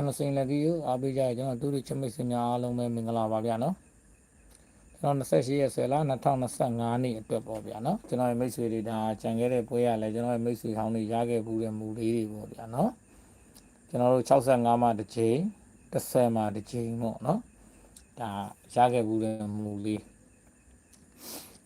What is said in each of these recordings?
ကျွန်တော်စိန်လက်ကြီးကိုအားပေးကြရကျွန်တော်တို့တို့ချစ်မိတ်ဆွေများအားလုံးပဲမင်္ဂလာပါဗျာနော်ကျွန်တော်28ရက်ဆွဲလာ2025နှစ်အတွက်ပေါ့ဗျာနော်ကျွန်တော်ရဲ့မိတ်ဆွေတွေဒါကြံခဲ့တဲ့ပွဲရလဲကျွန်တော်ရဲ့မိတ်ဆွေဟောင်းတွေရခဲ့ဘူးတဲ့မူလေးတွေပေါ့ဗျာနော်ကျွန်တော်တို့65မှာတစ်ချိန်30မှာတစ်ချိန်ပေါ့နော်ဒါရခဲ့ဘူးတဲ့မူလေး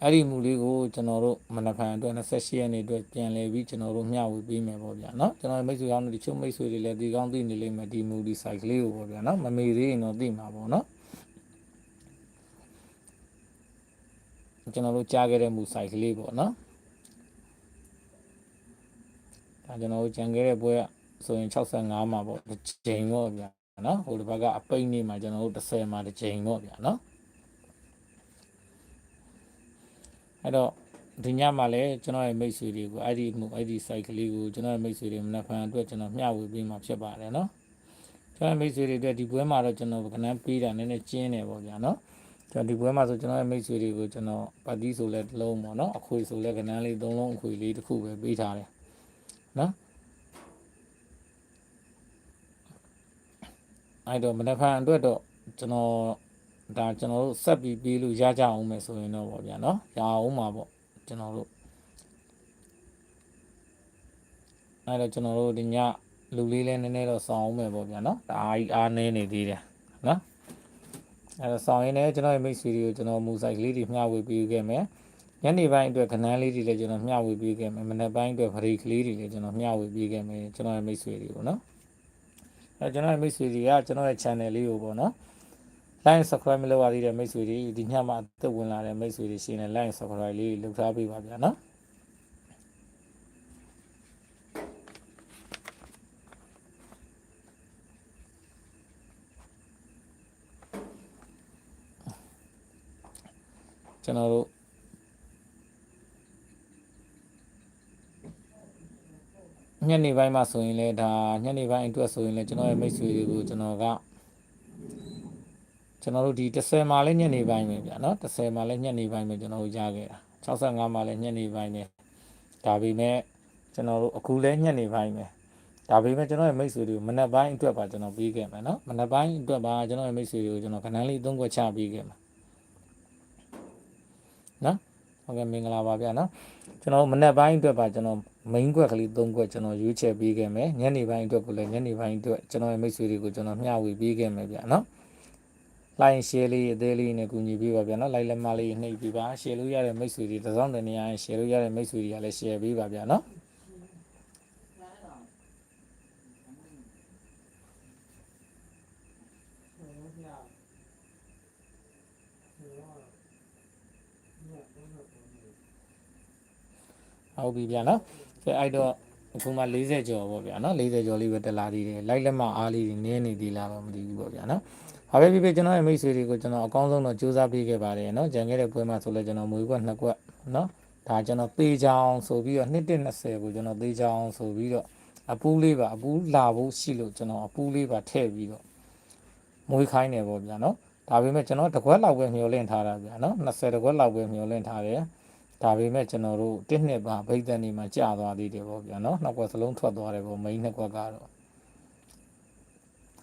အဲ့ဒီမူလေးကိုကျွန်တော်တို့မနက်ဖြန်အတွက်28ရက်နေ့အတွက်ပြန်လည်ပြီးကျွန်တော်တို့မျှဝေပေးမယ်ပေါ့ဗျာနော်ကျွန်တော်ရဲ့မိတ်ဆွေကောင်းတွေတချို့မိတ်ဆွေတွေလည်းဒီကောင်းသိနေလိမ့်မယ်ဒီမူဒီ site လေးကိုပေါ့ဗျာနော်မမေသေးရင်တော့သိမှာပေါ့နော်ကျွန်တော်တို့ကြားခဲ့တဲ့မူ site ကလေးပေါ့နော်ဒါကျွန်တော်တို့ကြံခဲ့တဲ့ပွဲကဆိုရင်65မှာပေါ့တစ်ချိန်ပေါ့ဗျာနော်ဟိုတစ်ဘက်ကအပိတ်နေမှာကျွန်တော်တို့30မှာတစ်ချိန်ပေါ့ဗျာနော် အဲ့တော့ဒီညမှာလည်းကျွန်တော်ရဲ့မိတ်ဆွေတွေကိုအဲ့ဒီမှုအဲ့ဒီ site ကလေးကိုကျွန်တော်ရဲ့မိတ်ဆွေတွေမနက်ဖြန်အတွက်ကျွန်တော်မျှဝေပေးမှာဖြစ်ပါတယ်နော်ကျွန်တော်ရဲ့မိတ်ဆွေတွေအတွက်ဒီပွဲမှာတော့ကျွန်တော်ကနန်းပေးတာနည်းနည်းကျင်းတယ်ပေါ့ဗျာနော်ကျွန်တော်ဒီပွဲမှာဆိုကျွန်တော်ရဲ့မိတ်ဆွေတွေကိုကျွန်တော်ပါတီဆိုလဲတစ်လုံးပေါ့နော်အခွေဆိုလဲကနန်းလေးသုံးလုံးအခွေလေးတစ်ခုပဲပေးထားတယ်နော်အဲ့တော့မနက်ဖြန်အတွက်တော့ကျွန်တော် ဒါကျွန်တော်တို့ဆက်ပြီးပြီးလို့ရကြအောင်မယ်ဆိုရင်တော့ပေါ့ဗျာနော်ရအောင်မှာပေါ့ကျွန်တော်တို့အဲ့တော့ကျွန်တော်တို့ဒီညလူလေးလည်းနည်းနည်းတော့စောင်းအောင်မယ်ပေါ့ဗျာနော်ဒါအားကြီးအားနည်းနေသေးတယ်နော်အဲ့တော့စောင်းရင်လည်းကျွန်တော်ရဲ့မိတ်ဆွေတွေကိုကျွန်တော်မူဆိုင်ကလေးတွေမျှဝေပေးခဲ့မယ်ညနေပိုင်းအတွက်ခဏန်းလေးတွေလည်းကျွန်တော်မျှဝေပေးခဲ့မယ်မနက်ပိုင်းအတွက်ဖရိတ်ကလေးတွေလည်းကျွန်တော်မျှဝေပေးခဲ့မယ်ကျွန်တော်ရဲ့မိတ်ဆွေတွေကိုနော်အဲ့ကျွန်တော်ရဲ့မိတ်ဆွေတွေကကျွန်တော်ရဲ့ channel လေးကိုပေါ့နော် line subscribe မလုပ်ရသေးတဲ့မိတ်ဆွေတွေဒီညမှာအသက်ဝင်လာတဲ့မိတ်ဆွေတွေရှိနေ line subscribe လေးလုပ်ထားပေးပါဗျာနော်ကျွန်တော်တို့ညနေပိုင်းမှာဆိုရင်လည်းဒါညနေပိုင်းအတွက်ဆိုရင်လည်းကျွန်တော်ရဲ့မိတ်ဆွေတွေကိုကျွန်တော်က ကျွန်တော်တို့ဒီ30မှာလည်းညနေပိုင်းပဲဗျာနော်30မှာလည်းညနေပိုင်းပဲကျွန်တော်တို့ရခဲ့တာ65မှာလည်းညနေပိုင်းပဲဒါပေမဲ့ကျွန်တော်တို့အခုလည်းညနေပိုင်းပဲဒါပေမဲ့ကျွန်တော်ရဲ့မိတ်ဆွေတွေကိုမနက်ပိုင်းအတွက်ပါကျွန်တော်ပြီးခဲ့မယ်နော်မနက်ပိုင်းအတွက်ပါကျွန်တော်ရဲ့မိတ်ဆွေတွေကိုကျွန်တော်ခဏလေးသုံးခွက်ချပြီးခဲ့မှာနော်ဟုတ်ကဲ့မင်္ဂလာပါဗျာနော်ကျွန်တော်မနက်ပိုင်းအတွက်ပါကျွန်တော် main ခွက်ကလေး၃ခွက်ကျွန်တော်ရွေးချယ်ပေးခဲ့မယ်ညနေပိုင်းအတွက်ကိုလည်းညနေပိုင်းအတွက်ကျွန်တော်ရဲ့မိတ်ဆွေတွေကိုကျွန်တော်မျှဝေပေးခဲ့မယ်ဗျာနော် like share လေးအသေးလေးနဲ့ကူညီပေးပါဗျာနော် like လက်မလေးနှိပ်ပေးပါ share လို့ရတဲ့မိတ်ဆွေတွေတစ်စောင်းတည်းနေရာ share လို့ရတဲ့မိတ်ဆွေတွေကလည်း share ပေးပါဗျာနော်ဟုတ်ပြီဗျာနော်ကဲအဲ့တော့ အခုမှ40ကျော်ပေါ့ဗျာနော်40ကျော်လေးပဲတက်လာသေးတယ်လိုက်လက်မအားလေးတွေနည်းနေသေးလားတော့မသိဘူးပေါ့ဗျာနော်ဘာပဲဖြစ်ဖြစ်ကျွန်တော်ရဲ့မိတ်ဆွေတွေကိုကျွန်တော်အကောင်းဆုံးတော့ကြိုးစားပေးခဲ့ပါတယ်နော်ကြံခဲ့တဲ့ပွဲမှာဆိုလဲကျွန်တော်မွေးကွက်နှစ်ကွက်နော်ဒါကျွန်တော်သေးချောင်းဆိုပြီးတော့1.20ကိုကျွန်တော်သေးချောင်းဆိုပြီးတော့အပူးလေးပါအပူးလာဖို့ရှိလို့ကျွန်တော်အပူးလေးပါထည့်ပြီးတော့မွေးခိုင်းတယ်ပေါ့ဗျာနော်ဒါပေမဲ့ကျွန်တော်တကွက်လောက်ပဲမျောလင့်ထားတာဗျာနော်20တကွက်လောက်ပဲမျောလင့်ထားတယ် ဒါပေမဲ့ကျွန်တော်တို့တစ်နှစ်ပါဗိတ်တန်ဒီမှာကြာသွားသေးတယ်ပေါ့ဗျာနော်နောက်ကွက်စလုံးထွက်သွားတယ်ပေါ့ main နှစ်ကွက်ကတော့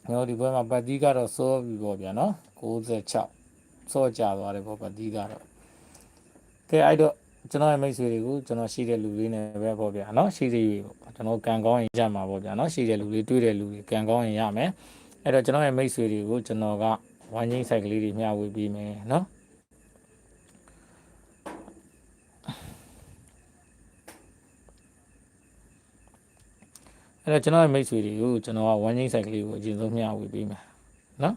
ကျွန်တော်ဒီဘက်မှာပတ်တီးကတော့စောပြီပေါ့ဗျာနော်96စောကြာသွားတယ်ပေါ့ပတ်တီးကတော့ကဲအဲ့တော့ကျွန်တော်ရဲ့မိတ်ဆွေတွေကိုကျွန်တော်ရှိတဲ့လူလေးနဲ့ပဲပေါ့ဗျာနော်ရှိသေးပြီပေါ့ကျွန်တော်ကံကောင်းရင်ရမှာပေါ့ဗျာနော်ရှိတဲ့လူလေးတွေ့တဲ့လူလေးကံကောင်းရင်ရမယ်အဲ့တော့ကျွန်တော်ရဲ့မိတ်ဆွေတွေကိုကျွန်တော်ကဝိုင်းချင်းဆိုင်ကလေးတွေမျှဝေပေးမယ်နော် အဲ့တော့ကျွန်တော်ရဲ့မိတ်ဆွေတွေကိုကျွန်တော်ကဝမ်းချင်းဆိုင်ကလေးကိုအရင်ဆုံးမျှဝေပေးမယ်နော်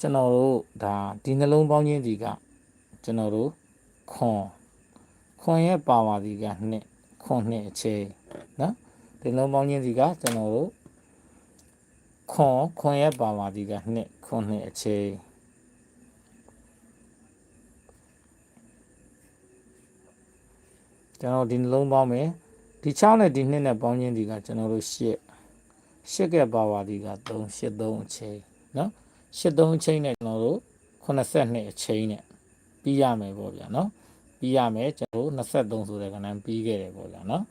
ကျွန်တော်တို့ဒါဒီနှလုံးပေါင်းချင်းဒီကကျွန်တော်တို့ခွန်ခွန်ရဲ့ပါဝါဒီကနှစ်ခွန်နှစ်အခြေနော် ဒီလုံးပေါင်းချင်းစီကကျွန်တော်တို့ခွန်ခွန်ရဲ့ပါဝါဒီကနှစ်ခွန်နှစ်အခြေကျွန်တော်ဒီနှလုံးပေါင်းမယ်ဒီ6နဲ့ဒီ2နဲ့ပေါင်းချင်းဒီကကျွန်တော်တို့8 8ကပါဝါဒီက3 8 3အခြေနော်83အချိန်နဲ့ကျွန်တော်တို့82အချိန်နဲ့ပြီးရမယ်ပေါ့ဗျာနော်ပြီးရမယ်ကျွန်တော်တို့23ဆိုတဲ့ကဏ္ဍပြီးခဲ့တယ်ပေါ့ဗျာနော်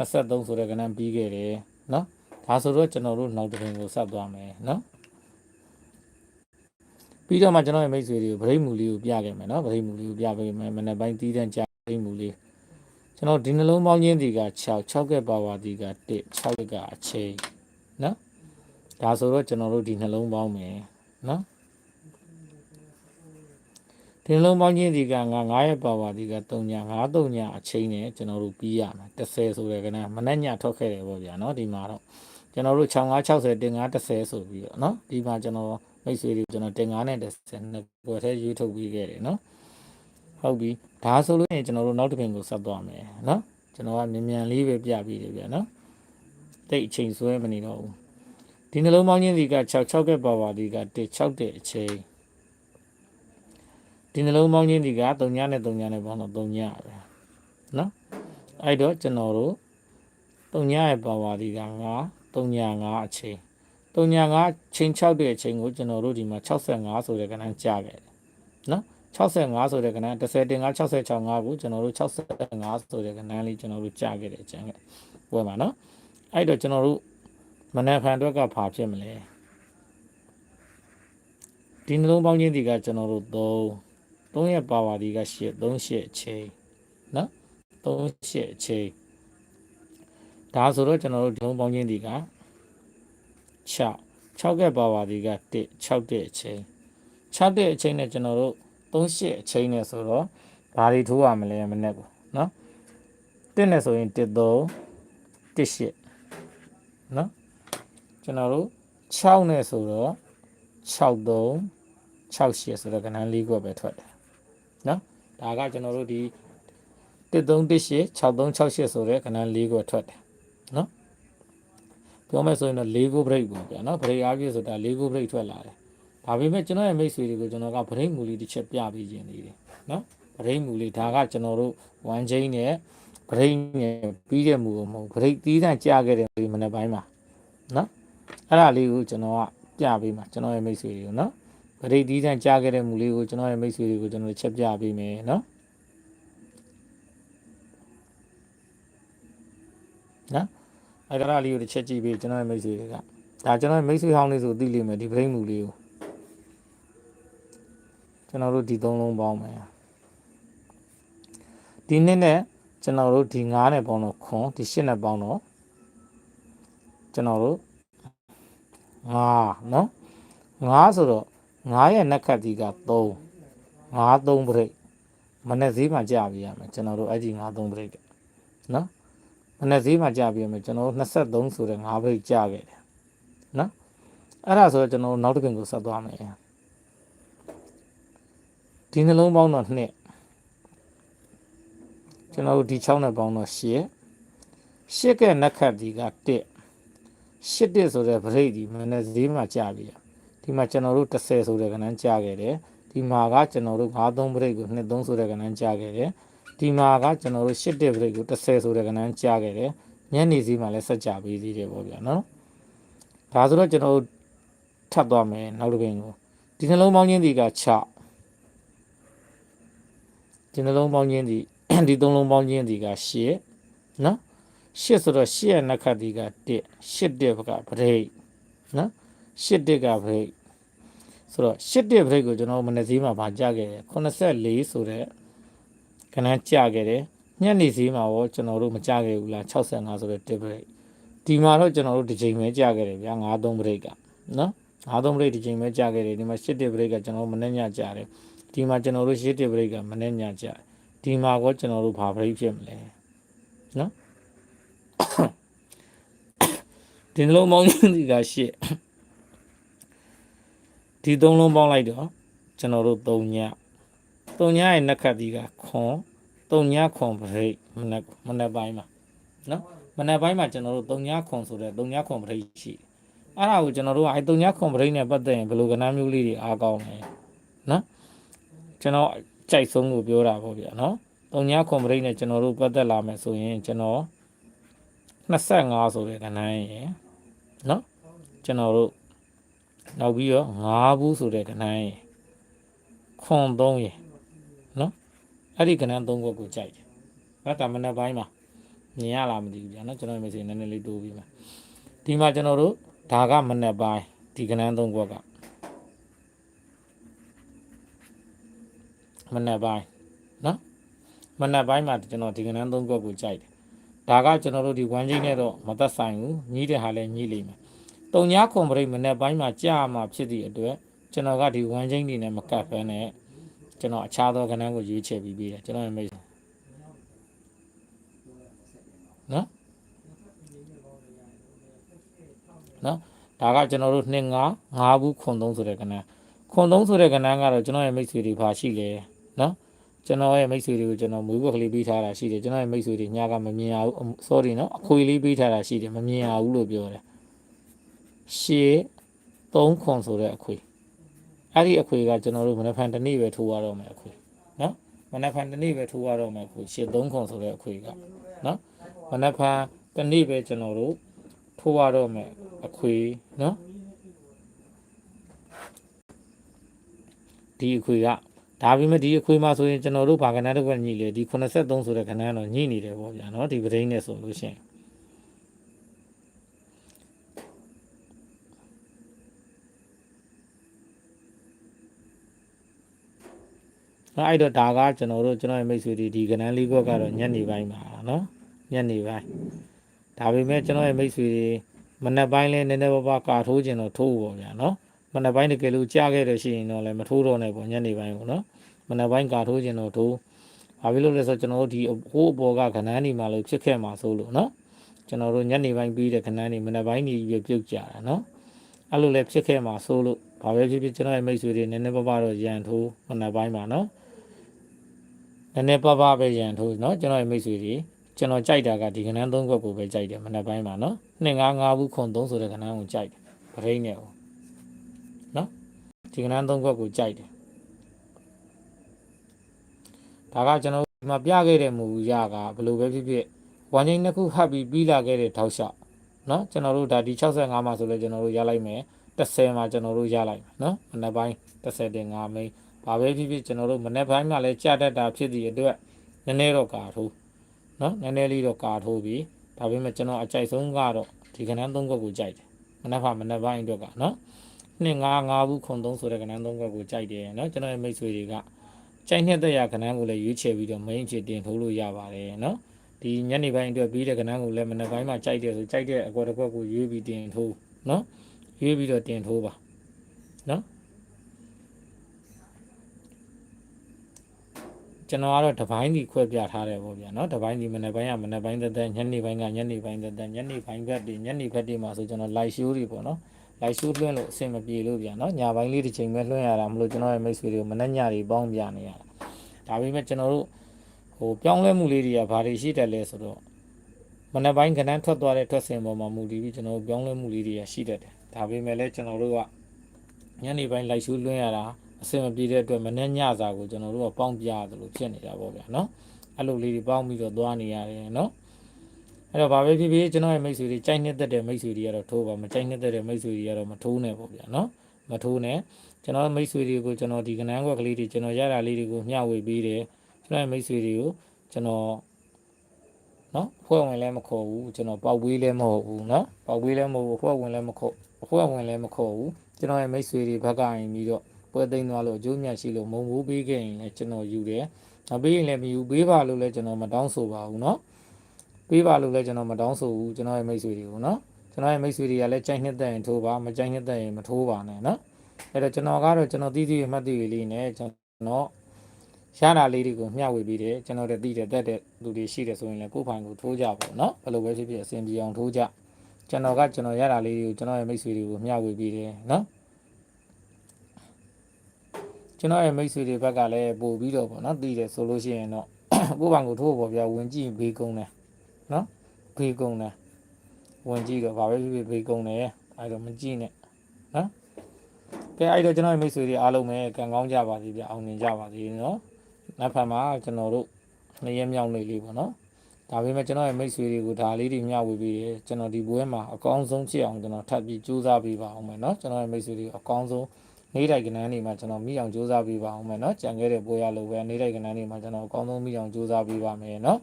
23ဆိုတဲ့ကဏ္ဍပြီးခဲ့တယ်နော်ဒါဆိုတော့ကျွန်တော်တို့နောက်တစ်ပင်ကိုဆက်သွားမယ်နော်ပြီးတော့မှကျွန်တော်ရဲ့မိတ်ဆွေတွေကိုဗရိတ်မူလေးကိုပြခဲ့မယ်နော်ဗရိတ်မူလေးကိုပြပေးမယ်မနေ့ပိုင်းတီးတန်းကြာဗရိတ်မူလေးကျွန်တော်ဒီနှလုံးပေါင်းချင်းဒီက6 6ကက်ပါဝါဒီက1 6ကအချိန်နော်ဒါဆိုတော့ကျွန်တော်တို့ဒီနှလုံးပေါင်းမယ်နော် ဒီနှလုံးပေါင်းချင်းဒီကငါ9ရက်ပါဝါဒီက3ည9 3ညအချိန်နဲ့ကျွန်တော်တို့ပြီးရမယ်30ဆိုတဲ့ကဏ္ဍမနေ့ညထွက်ခဲ့တယ်ပေါ့ဗျာနော်ဒီမှာတော့ကျွန်တော်တို့65 60တင်9 30ဆိုပြီးတော့နော်ဒီမှာကျွန်တော်မိတ်ဆွေတွေကျွန်တော်တင်9နဲ့30နှစ်ပွဲထဲရွေးထုတ်ပြီးခဲ့တယ်နော်ဟုတ်ပြီဒါဆိုလို့ရင်ကျွန်တော်တို့နောက်တစ်ပင်ကိုဆက်သွားမယ်နော်ကျွန်တော်ကမြန်မြန်လေးပဲပြပြီးတယ်ဗျာနော်တိတ်အချိန်ဆွဲမနေတော့ဘူးဒီနှလုံးပေါင်းချင်းဒီက6 6ကပါဝါဒီက1 6တဲ့အချိန် ဒီနှလုံးပေါင်းချင်းဒီက3ညနဲ့3ညနဲ့ပေါင်းတော့3ညပဲနော်အဲ့တော့ကျွန်တော်တို့3ညရဲ့ပါဝါဒီက9 3ည9အချိန်3ည9ချိန်6တဲ့အချိန်ကိုကျွန်တော်တို့ဒီမှာ65ဆိုတဲ့ကဏ္ဍကြာခဲ့တယ်နော်65ဆိုတဲ့ကဏ္ဍ30တင်9 665ကိုကျွန်တော်တို့65ဆိုတဲ့ကဏ္ဍလေးကျွန်တော်တို့ကြာခဲ့တယ်အကျန်ကပွဲမှာနော်အဲ့တော့ကျွန်တော်တို့မနက်ဖြန်အတွက်ကဘာဖြစ်မလဲဒီနှလုံးပေါင်းချင်းဒီကကျွန်တော်တို့3 3ရဲ့ပါဝါဒီက8 3 8အချိန်နော်3 8အချိန်ဒါဆိုတော့ကျွန်တော်တို့ဒီနှလုံးပေါင်းချင်းဒီက6 6ကပါဝါဒီက1 6တဲ့အချိန်6တဲ့အချိန်နဲ့ကျွန်တော်တို့3 8အချိန်နဲ့ဆိုတော့ဘာတွေထိုးရမလဲမနေ့ကနော်1နဲ့ဆိုရင်1 3 1 8နော်ကျွန်တော်တို့6နဲ့ဆိုတော့6 3 6 8ဆိုတော့ကဏ္ဍ၄ခုပဲထွက်တယ် နော်ဒါကကျွန်တော်တို့ဒီ1 3 1 8 6 3 6 8ဆိုတဲ့ကဏ္ဍ၄ခုထွက်တယ်နော်ပြောမယ်ဆိုရင်တော့၄ခု break ပေါ့ဗျာနော် break အားဖြင့်ဆိုတာ၄ခု break ထွက်လာတယ်ဒါပေမဲ့ကျွန်တော်ရဲ့မိတ်ဆွေတွေကိုကျွန်တော်က break မူလေးတစ်ချက်ပြပေးခြင်းနေတယ်နော် break မူလေးဒါကကျွန်တော်တို့1 chain နဲ့ break နဲ့ပြီးတဲ့မူကိုမဟုတ် break တီးတန့်ကြာခဲ့တဲ့ဒီမနေ့ပိုင်းမှာနော်အဲ့ဒါလေးကိုကျွန်တော်ကပြပေးမှာကျွန်တော်ရဲ့မိတ်ဆွေတွေကိုနော် ဗရိတ်တီးတန်းကြားခဲ့တဲ့မူလေးကိုကျွန်တော်ရဲ့မိတ်ဆွေတွေကိုကျွန်တော်ချက်ပြပေးမယ်နော်နော်အဲ့ဒါလေးကိုတစ်ချက်ကြည့်ပေးကျွန်တော်ရဲ့မိတ်ဆွေတွေကဒါကျွန်တော်ရဲ့မိတ်ဆွေဟောင်းလေးဆိုသိလိမ့်မယ်ဒီဗရိတ်မူလေးကိုကျွန်တော်တို့ဒီသုံးလုံးပေါင်းမယ်ဒီနှစ်နဲ့ကျွန်တော်တို့ဒီ9နဲ့ပေါင်းတော့ခွန်ဒီ10နဲ့ပေါင်းတော့ကျွန်တော်တို့9เนาะ9ဆိုတော့ 9ရက်နှက်ခတ်ကြီးက3 53 break မနေ့ဈေးမှာကြာပြရမယ်ကျွန်တော်တို့အဲ့ဒီ53 break နော်မနေ့ဈေးမှာကြာပြရမယ်ကျွန်တော်တို့23ဆိုတဲ့9 break ကြာခဲ့တယ်နော်အဲ့ဒါဆိုတော့ကျွန်တော်တို့နောက်တစ်ပြင်ကိုဆက်သွားမယ်ဒီနှလုံးပေါင်းတော့နှစ်ကျွန်တော်တို့ဒီ6နဲ့ပေါင်းတော့10ရှစ်ကဲ့နက်ခတ်ဒီက1ရှစ်1ဆိုတဲ့ break ဒီမနေ့ဈေးမှာကြာပြီ ဒီမှာကျွန်တော်တို့30ဆိုတဲ့ကဏ္ဍကြာခဲ့တယ်ဒီမှာကကျွန်တော်တို့53ဗရိတ်ကို23ဆိုတဲ့ကဏ္ဍကြာခဲ့တယ်ဒီမှာကကျွန်တော်တို့8တက်ဗရိတ်ကို30ဆိုတဲ့ကဏ္ဍကြာခဲ့တယ်ညနေဈေးမှာလည်းဆက်ကြပေးသေးတယ်ပေါ့ဗျာနော်ဒါဆိုတော့ကျွန်တော်တို့ထပ်သွားမယ်နောက်တစ်ပင်ကိုဒီနှလုံးပေါင်းချင်းဒီက6ဒီနှလုံးပေါင်းချင်းဒီဒီသုံးလုံးပေါင်းချင်းဒီက8နော်ရှစ်ဆိုတော့ရှစ်ရဲ့နက္ခတ်ဒီက1ရှစ်တဲ့ဘကဗရိတ်နော် ရှစ်တဲ့ကဗရိတ်ဆိုတော့ရှစ်တဲ့ဗရိတ်ကိုကျွန်တော်မနေ့စည်းမှာဗာကြခဲ့တယ်84ဆိုတဲ့ခဏကြခဲ့တယ်ညနေစည်းမှာရောကျွန်တော်တို့မကြခဲ့ဘူးလား65ဆိုတဲ့တစ်ဗရိတ်ဒီမှာတော့ကျွန်တော်တို့တစ်ချိန်ပဲကြခဲ့တယ်ဗျာ53ဗရိတ်ကနော်53ဗရိတ်တစ်ချိန်ပဲကြခဲ့တယ်ဒီမှာရှစ်တဲ့ဗရိတ်ကကျွန်တော်မနေ့ညကြတယ်ဒီမှာကျွန်တော်တို့ရှစ်တဲ့ဗရိတ်ကမနေ့ညကြတယ်ဒီမှာကောကျွန်တော်တို့ဘာဗရိတ်ဖြစ်မလဲနော်ဒီနှလုံးပေါင်းဒီကရှစ် ဒီသုံးလုံးပေါင်းလိုက်တော့ကျွန်တော်တို့3ည3ညရဲ့နက်ခတ်ဒီကခွန်3ညခွန်ပရိတ်မနက်မနက်ပိုင်းမှာနော်မနက်ပိုင်းမှာကျွန်တော်တို့3ညခွန်ဆိုတဲ့3ညခွန်ပရိတ်ရှိတယ်အဲ့ဒါကိုကျွန်တော်တို့ကအဲ3ညခွန်ပရိတ်နဲ့ပတ်သက်ရင်ဘယ်လိုကဏ္ဍမျိုးလေးတွေအားကောင်းလဲနော်ကျွန်တော်ကြိုက်ဆုံးကိုပြောတာပေါ့ဗျာနော်3ညခွန်ပရိတ်နဲ့ကျွန်တော်တို့ပတ်သက်လာမယ်ဆိုရင်ကျွန်တော်25ဆိုတဲ့ကဏ္ဍရယ်နော်ကျွန်တော်တို့ နောက်ပြီးတော့9ဘူးဆိုတဲ့ကဏ္ဍရယ်ခွန်3ရယ်နော်အဲ့ဒီကဏ္ဍ3ခုကိုကြိုက်တယ်နော်ဒါမနေ့ပိုင်းမှာမြင်ရလားမသိဘူးဗျာနော်ကျွန်တော်မျိုးစီနည်းနည်းလေးတိုးပြီးမှာဒီမှာကျွန်တော်တို့ဒါကမနေ့ပိုင်းဒီကဏ္ဍ3ခုကမနေ့ပိုင်းနော်မနေ့ပိုင်းမှာကျွန်တော်ဒီကဏ္ဍ3ခုကိုကြိုက်တယ်ဒါကကျွန်တော်တို့ဒီဝမ်းချင်းနဲ့တော့မသက်ဆိုင်ဘူးညီးတဲ့ဟာလည်းညီးလိမ့်မယ် တုံညာခွန်ပရိတ်မနေ့ပိုင်းမှာကြာမှာဖြစ်သည့်အတွက်ကျွန်တော်ကဒီဝမ်းချင်းတွေနဲ့မကပ်ဘဲနဲ့ကျွန်တော်အခြားသောကဏ္ဍကိုရွေးချယ်ပြီးပြီးတယ်ကျွန်တော်ရဲ့မိတ်နော်နော်ဒါကကျွန်တော်တို့2 5 5ဘူးခွန်3ဆိုတဲ့ကဏ္ဍခွန်3ဆိုတဲ့ကဏ္ဍကတော့ကျွန်တော်ရဲ့မိတ်ဆွေတွေပါရှိတယ်နော်ကျွန်တော်ရဲ့မိတ်ဆွေတွေကိုကျွန်တော်မွေးဘွက်ကလေးပေးထားတာရှိတယ်ကျွန်တော်ရဲ့မိတ်ဆွေတွေညကမမြင်ရဘူး sorry နော်အခွေလေးပေးထားတာရှိတယ်မမြင်ရဘူးလို့ပြောတယ် ရှေ့3ခွန်ဆိုတဲ့အခွေအဲ့ဒီအခွေကကျွန်တော်တို့မနက်ဖြန်တစ်နေ့ပဲထိုးရတော့မယ်အခွေနော်မနက်ဖြန်တစ်နေ့ပဲထိုးရတော့မယ်အခွေရှေ့3ခွန်ဆိုတဲ့အခွေကနော်မနက်ဖြန်တစ်နေ့ပဲကျွန်တော်တို့ထိုးရတော့မယ်အခွေနော်ဒီအခွေကဒါပေမဲ့ဒီအခွေမှာဆိုရင်ကျွန်တော်တို့ဘာကဏ္ဍတစ်ခွက်ညှိလေဒီ83ဆိုတဲ့ကဏ္ဍတော့ညှိနေတယ်ပေါ့ဗျာနော်ဒီပဒိန်းနဲ့ဆိုလို့ရှိရင် အဲ့တော့ဒါကကျွန်တော်တို့ကျွန်တော်ရဲ့မိတ်ဆွေတွေဒီကဏ္ဍလေးခွက်ကတော့ညနေပိုင်းပါနော်ညနေပိုင်းဒါပေမဲ့ကျွန်တော်ရဲ့မိတ်ဆွေတွေမနက်ပိုင်းလဲနည်းနည်းပါးပါးကာထိုးကျင်တော့ထိုးပေါ့ဗျာနော်မနက်ပိုင်းတကယ်လို့ကြားခဲ့လို့ရှိရင်တော့လည်းမထိုးတော့နဲ့ပေါ့ညနေပိုင်းကိုနော်မနက်ပိုင်းကာထိုးကျင်တော့ထိုးဘာဖြစ်လို့လဲဆိုတော့ကျွန်တော်တို့ဒီဟိုးအပေါ်ကခဏန်းဒီမှာလို့ဖြစ်ခဲ့မှာဆိုလို့နော်ကျွန်တော်တို့ညနေပိုင်းပြီးတဲ့ခဏန်းဒီမနက်ပိုင်းကြီးပြပြုတ်ကြတာနော်အဲ့လိုလည်းဖြစ်ခဲ့မှာဆိုလို့ဘာပဲဖြစ်ဖြစ်ကျွန်တော်ရဲ့မိတ်ဆွေတွေနည်းနည်းပါးပါးတော့ရန်ထိုးမနက်ပိုင်းမှာနော် နည်းနည်းပါးပါးပဲရန်ထိုးနော်ကျွန်တော်ရဲ့မိတ်ဆွေတွေကျွန်တော်ကြိုက်တာကဒီကဏ္ဍ၃ခွက်ကိုပဲကြိုက်တယ်မနက်ပိုင်းမှာနော်255ဘူးခွန်3ဆိုတဲ့ကဏ္ဍကိုကြိုက်တယ်ပရိနဲ့ဟိုနော်ဒီကဏ္ဍ၃ခွက်ကိုကြိုက်တယ်ဒါကကျွန်တော်ဒီမှာပြခဲ့တဲ့မူရကဘယ်လိုပဲဖြစ်ဖြစ်ဝမ်ချင်းနှစ်ခုဟပ်ပြီးပြီးလာခဲ့တဲ့ထောက်လျှောက်နော်ကျွန်တော်တို့ဒါဒီ65မှာဆိုလဲကျွန်တော်တို့ရလိုက်မယ်30မှာကျွန်တော်တို့ရလိုက်မယ်နော်မနက်ပိုင်း30တင်5မိန်း ဘာပဲဖြစ်ဖြစ်ကျွန်တော်တို့မနေ့ပိုင်းမှာလည်းကြာတတ်တာဖြစ်သည့်အတွက်နည်းနည်းတော့ကာထိုးနော်နည်းနည်းလေးတော့ကာထိုးပြီးဒါပေမဲ့ကျွန်တော်အကြိုက်ဆုံးကတော့ဒီကဏ္ဍ၃ခွက်ကိုကြိုက်တယ်မနေ့ကမနေ့ပိုင်းအတွက်ကနော်2 5 5ဘူးခွန်3ဆိုတဲ့ကဏ္ဍ၃ခွက်ကိုကြိုက်တယ်နော်ကျွန်တော်ရဲ့မိတ်ဆွေတွေကကြိုက်နှစ်သက်ရကဏ္ဍကိုလည်းရွေးချယ်ပြီးတော့ main ဖြစ်တင်ထိုးလို့ရပါတယ်နော်ဒီညနေပိုင်းအတွက်ပြီးတဲ့ကဏ္ဍကိုလည်းမနေ့ပိုင်းမှာကြိုက်တယ်ဆိုကြိုက်တဲ့အကွက်တစ်ခွက်ကိုရွေးပြီးတင်ထိုးနော်ရွေးပြီးတော့တင်ထိုးပါနော် ကျွန်တော်ကတော့တပိုင်းဒီခွဲပြထားတယ်ပေါ့ဗျာနော်တပိုင်းဒီမနေ့ပိုင်းကမနေ့ပိုင်းသက်သက်ညနေပိုင်းကညနေပိုင်းသက်သက်ညနေပိုင်းဘက်တွေညနေဘက်တွေမှာဆိုကျွန်တော် live show တွေပေါ့နော် live show လွှင့်လို့အဆင်မပြေလို့ဗျာနော်ညပိုင်းလေးတစ်ချိန်ပဲလွှင့်ရတာမလို့ကျွန်တော်ရဲ့မိတ်ဆွေတွေကိုမနေ့ညတွေပေါင်းပြနေရတာဒါပေမဲ့ကျွန်တော်တို့ဟိုပြောင်းလဲမှုလေးတွေကဘာတွေရှိတယ်လဲဆိုတော့မနေ့ပိုင်းကဏ္ဍထွက်သွားတဲ့ထွက်စဉ်ပေါ်မှာမူတည်ပြီးကျွန်တော်တို့ပြောင်းလဲမှုလေးတွေကရှိတတ်တယ်ဒါပေမဲ့လည်းကျွန်တော်တို့ကညနေပိုင်း live show လွှင့်ရတာ အဆင်မပြေတဲ့အတွက်မနေ့ညစာကိုကျွန်တော်တို့ကပေါင်းပြရတယ်လို့ဖြစ်နေတာပေါ့ဗျာနော်အဲ့လိုလေးတွေပေါင်းပြီးတော့သွားနေရတယ်နော်အဲ့တော့ဘာပဲဖြစ်ဖြစ်ကျွန်တော်ရဲ့မိတ်ဆွေတွေကြိုက်နှစ်သက်တဲ့မိတ်ဆွေတွေကတော့ထိုးပါမကြိုက်နှစ်သက်တဲ့မိတ်ဆွေတွေကတော့မထိုးနဲ့ပေါ့ဗျာနော်မထိုးနဲ့ကျွန်တော်မိတ်ဆွေတွေကိုကျွန်တော်ဒီကနန်းကွက်ကလေးတွေကျွန်တော်ရတာလေးတွေကိုမျှဝေပေးတယ်ကျွန်တော်ရဲ့မိတ်ဆွေတွေကိုကျွန်တော်နော်ဖွဲ့ဝင်လည်းမခေါ်ဘူးကျွန်တော်ပေါက်ဝေးလည်းမဟုတ်ဘူးနော်ပေါက်ဝေးလည်းမဟုတ်ဘူးဖွဲ့ဝင်လည်းမခေါ်ဖွဲ့ဝင်လည်းမခေါ်ဘူးကျွန်တော်ရဲ့မိတ်ဆွေတွေဘက်ကရင်ပြီးတော့ ပွဲသိမ်းသွားလို့အကျိုးမြတ်ရှိလို့မုံဘူးပေးခဲ့ရင်လည်းကျွန်တော်ယူတယ်။မပေးရင်လည်းမယူပေးပါလို့လည်းကျွန်တော်မတောင်းဆိုပါဘူးနော်။ပေးပါလို့လည်းကျွန်တော်မတောင်းဆိုဘူးကျွန်တော်ရဲ့မိတ်ဆွေတွေကိုနော်။ကျွန်တော်ရဲ့မိတ်ဆွေတွေကလည်းကြိုက်နှစ်သက်ရင်ထိုးပါမကြိုက်နှစ်သက်ရင်မထိုးပါနဲ့နော်။အဲ့တော့ကျွန်တော်ကတော့ကျွန်တော်တီးတီးမှတ်တီးလေးနဲ့ကျွန်တော်ရတာလေးတွေကိုမျှဝေပြီးတယ်ကျွန်တော်တို့သိတဲ့တက်တဲ့လူတွေရှိတယ်ဆိုရင်လည်းကိုယ်ပိုင်ကိုထိုးကြပါဦးနော်ဘယ်လိုပဲဖြစ်ဖြစ်အဆင်ပြေအောင်ထိုးကြကျွန်တော်ကကျွန်တော်ရတာလေးတွေကိုကျွန်တော်ရဲ့မိတ်ဆွေတွေကိုမျှဝေပြီးတယ်နော် ကျွန်တော်ရဲ့မိတ်ဆွေတွေဘက်ကလည်းပို့ပြီးတော့ပေါ့နော်တည်တယ်ဆိုလို့ရှိရင်တော့ကိုယ့်ဘာကိုထိုးပေါ့ဗျာဝင်ကြည့်ဘေးကုန်းတယ်နော်ဘေးကုန်းတယ်ဝင်ကြည့်တော့ဘာပဲဖြစ်ဖြစ်ဘေးကုန်းတယ်အဲ့တော့မကြည့်နဲ့နော်ကဲအဲ့တော့ကျွန်တော်ရဲ့မိတ်ဆွေတွေအားလုံးပဲကံကောင်းကြပါစေဗျာအောင်မြင်ကြပါစေနော်နောက်ဖက်မှာကျွန်တော်တို့နှစ်ရက်မြောက်နေ့လေးပေါ့နော်ဒါပေမဲ့ကျွန်တော်ရဲ့မိတ်ဆွေတွေကိုဒါလေးတွေမျှဝေပေးတယ်ကျွန်တော်ဒီပွဲမှာအကောင်းဆုံးဖြစ်အောင်ကျွန်တော်ထပ်ပြီးကြိုးစားပေးပါအောင်မယ်နော်ကျွန်တော်ရဲ့မိတ်ဆွေတွေကိုအကောင်းဆုံး နေတိုင်ကနန်းနေမှာကျွန်တော်မိအောင်စူးစမ်းပြီးပါအောင်မယ်နော်ကြံခဲ့တဲ့ပွဲရလို့ပဲနေတိုင်ကနန်းနေမှာကျွန်တော်အကောင်းဆုံးမိအောင်စူးစမ်းပြီးပါမယ်နော်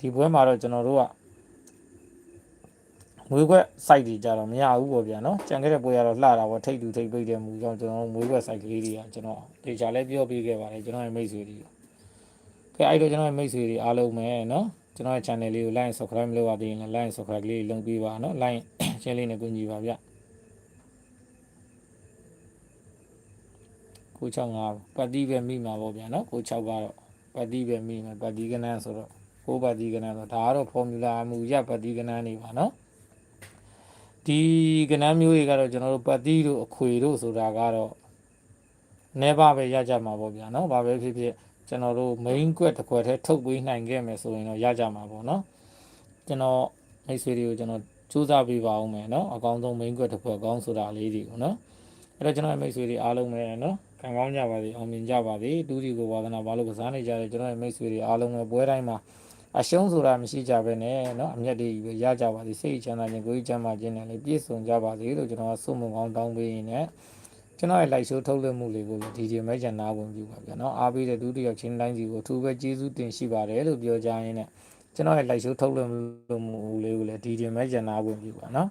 ဒီပွဲမှာတော့ကျွန်တော်တို့ကမွေးခွက် site တွေကြတော့မရဘူးပေါ့ဗျာနော်ကြံခဲ့တဲ့ပွဲရတော့လှတာပေါ့ထိတ်တူထိတ်ပိတ်တဲ့မူကြောင့်ကျွန်တော်မွေးခွက် site ကလေးတွေကကျွန်တော်ဒေချာလည်းပြောပြခဲ့ပါတယ်ကျွန်တော်ရဲ့မိတ်ဆွေတွေကကဲအဲ့တော့ကျွန်တော်ရဲ့မိတ်ဆွေတွေအားလုံးပဲနော်ကျွန်တော်ရဲ့ channel လေးကို like subscribe မလုပ်ပါသေးရင်လည်း like subscribe လေးလုပ်ပေးပါနော် like share လေးနဲ့ကူညီပါဗျာ ကို65ပတ်တိပဲမိမှာပေါ့ဗျာနော်ကို6ကတော့ပတ်တိပဲမိမှာပတ်တိကဏဆိုတော့ကိုပတ်တိကဏဆိုဒါကတော့ formula မူရပတ်တိကဏနေပါနော်ဒီကဏမျိုးတွေကတော့ကျွန်တော်တို့ပတ်တိတို့အခွေတို့ဆိုတာကတော့ never ပဲရကြမှာပေါ့ဗျာနော်ဘာပဲဖြစ်ဖြစ်ကျွန်တော်တို့ main ကွက်တစ်ခွက်ထဲထုတ်ပေးနိုင်ခဲ့မယ်ဆိုရင်တော့ရကြမှာပေါ့နော်ကျွန်တော်မိတ်ဆွေတွေကိုကျွန်တော်စူးစမ်းပြပါဦးမယ်နော်အကောင်းဆုံး main ကွက်တစ်ခွက်အကောင်းဆိုတာလေးတွေကိုနော် အဲ့တော့ကျွန်တော်ရဲ့မိတ်ဆွေတွေအားလုံးပဲနော်ခံကောင်းကြပါစေအောင်မြင်ကြပါစေတူးစီကိုဝါသနာပါလို့ကစားနေကြတဲ့ကျွန်တော်ရဲ့မိတ်ဆွေတွေအားလုံးပဲပွဲတိုင်းမှာအရှုံးဆိုတာမရှိကြပဲနဲ့နော်အမျက်တွေပဲရကြပါစေစိတ်ချမ်းသာခြင်းကိုယ်ချမ်းသာခြင်းနဲ့လည်းပြည့်စုံကြပါစေလို့ကျွန်တော်ကဆုမွန်ကောင်းတောင်းပေးရင်းနဲ့ကျွန်တော်ရဲ့ live show ထုတ်လွှင့်မှုလေးကိုလည်းဒီဒီမဲချန်နာဝင်ပြုပါဗျာနော်အားပေးတဲ့ဒုတိယချင်းတိုင်းစီကိုအထူးပဲကျေးဇူးတင်ရှိပါတယ်လို့ပြောကြရင်းနဲ့ကျွန်တော်ရဲ့ live show ထုတ်လွှင့်မှုလေးကိုလည်းဒီဒီမဲချန်နာဝင်ပြုပါနော်